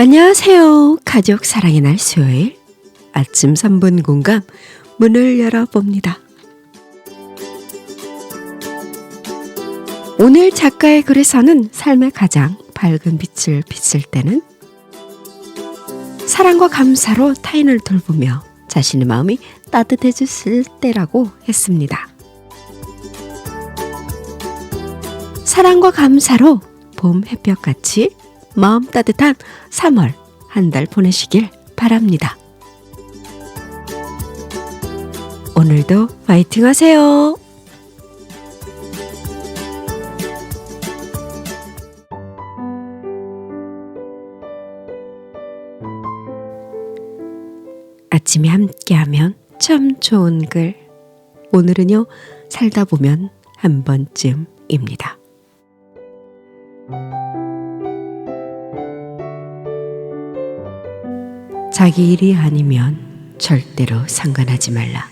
안녕하세요. 가족 사랑의 날 수요일 아침 3분 공감 문을 열어봅니다. 오늘 작가의 글에서는 삶의 가장 밝은 빛을 비칠 때는 사랑과 감사로 타인을 돌보며 자신의 마음이 따뜻해졌을 때라고 했습니다. 사랑과 감사로 봄 햇볕같이 마음 따뜻한 3월 한 달 보내시길 바랍니다. 오늘도 파이팅 하세요. 아침에 함께하면 참 좋은 글. 오늘은요, 살다 보면 한 번쯤입니다. 자기 일이 아니면 절대로 상관하지 말라.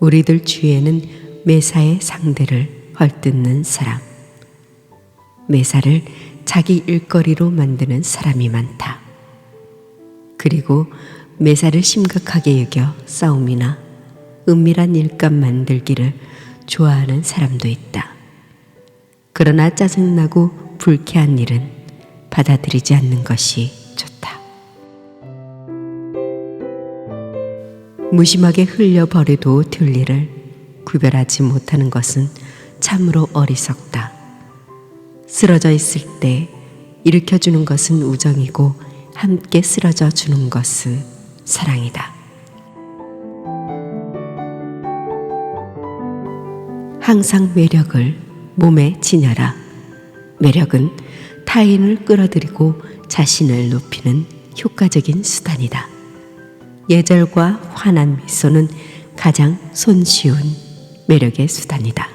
우리들 주위에는 매사의 상대를 헐뜯는 사람, 매사를 자기 일거리로 만드는 사람이 많다. 그리고 매사를 심각하게 여겨 싸움이나 은밀한 일감 만들기를 좋아하는 사람도 있다. 그러나 짜증나고 불쾌한 일은 받아들이지 않는 것이 좋다. 무심하게 흘려버려도 될 일을 구별하지 못하는 것은 참으로 어리석다. 쓰러져 있을 때 일으켜주는 것은 우정이고 함께 쓰러져 주는 것은 사랑이다. 항상 매력을 몸에 지녀라. 매력은 타인을 끌어들이고 자신을 높이는 효과적인 수단이다. 예절과 환한 미소는 가장 손쉬운 매력의 수단이다.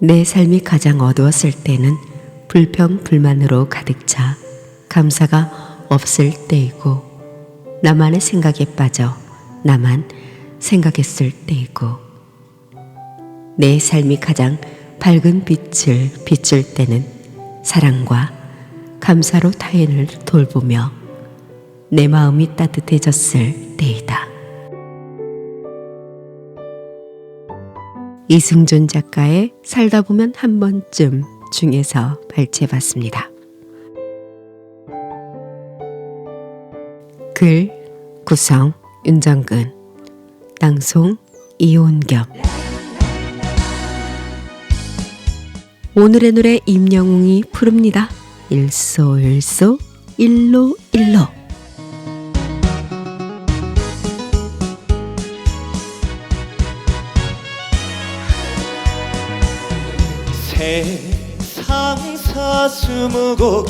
내 삶이 가장 어두웠을 때는 불평, 불만으로 가득 차 감사가 없을 때이고 나만의 생각에 빠져 나만 생각했을 때이고 내 삶이 가장 밝은 빛을 비출 때는 사랑과 감사로 타인을 돌보며 내 마음이 따뜻해졌을 때이다. 이승준 작가의 살다 보면 한 번쯤 중에서 발췌봤습니다. 글 구성 윤정근 낭송 이온겸 오늘의 노래 임영웅이 부릅니다. 일소일소 일로일로. 세상 사스무고갯길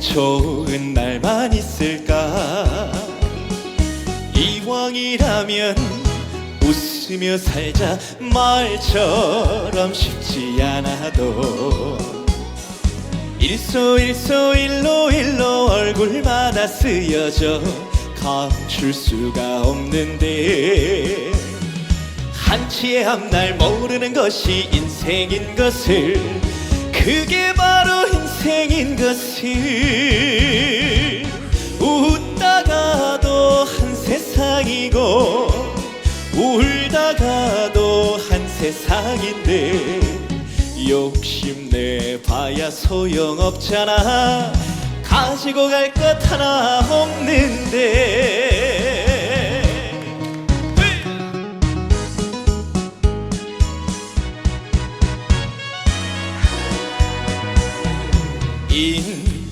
좋은 날만 있을까? 이왕이라면 웃으며 살자 말처럼 쉽지 않아도 일소 일소 일로 일로 얼굴마다 쓰여져 감출 수가 없는데 한치의 앞날 모르는 것이 인생인 것을 그게 바로 인생인 것을 웃다가도 한 세상이고 울다가도 한 세상인데 욕심내 봐야 소용없잖아. 가지고 갈 것 하나 없는데.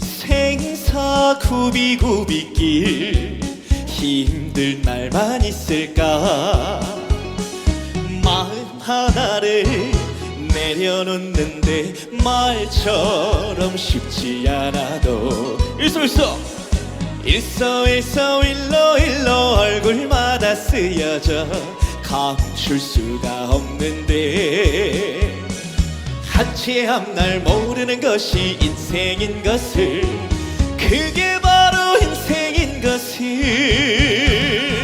인생사 구비구비길 힘들 날만 있을까? 마음 하나를 내려놓는데 말처럼 쉽지 않아도 일소 일소 일소 일소 일로 일로 얼굴마다 쓰여져 감출 수가 없는데 한치의 앞날 모르는 것이 인생인 것을 그게 바로 인생인 것을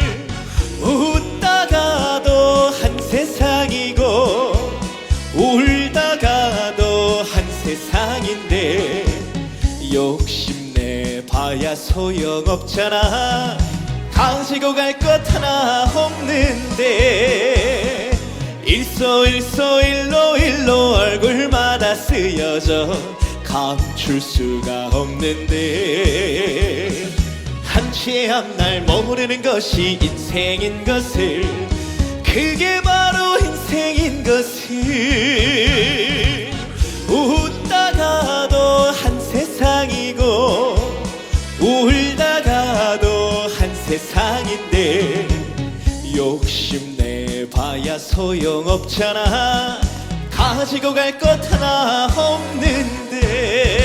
세상인데 욕심내 봐야 소용없잖아. 가지고 갈 것 하나 없는데 일소 일소 일로 일로 얼굴마다 쓰여져 감출 수가 없는데 한치 앞날 모르는 것이 인생인 것을 그게 바로 인생인 것을 욕심내 봐야 소용없잖아. 가지고 갈 것 하나 없는데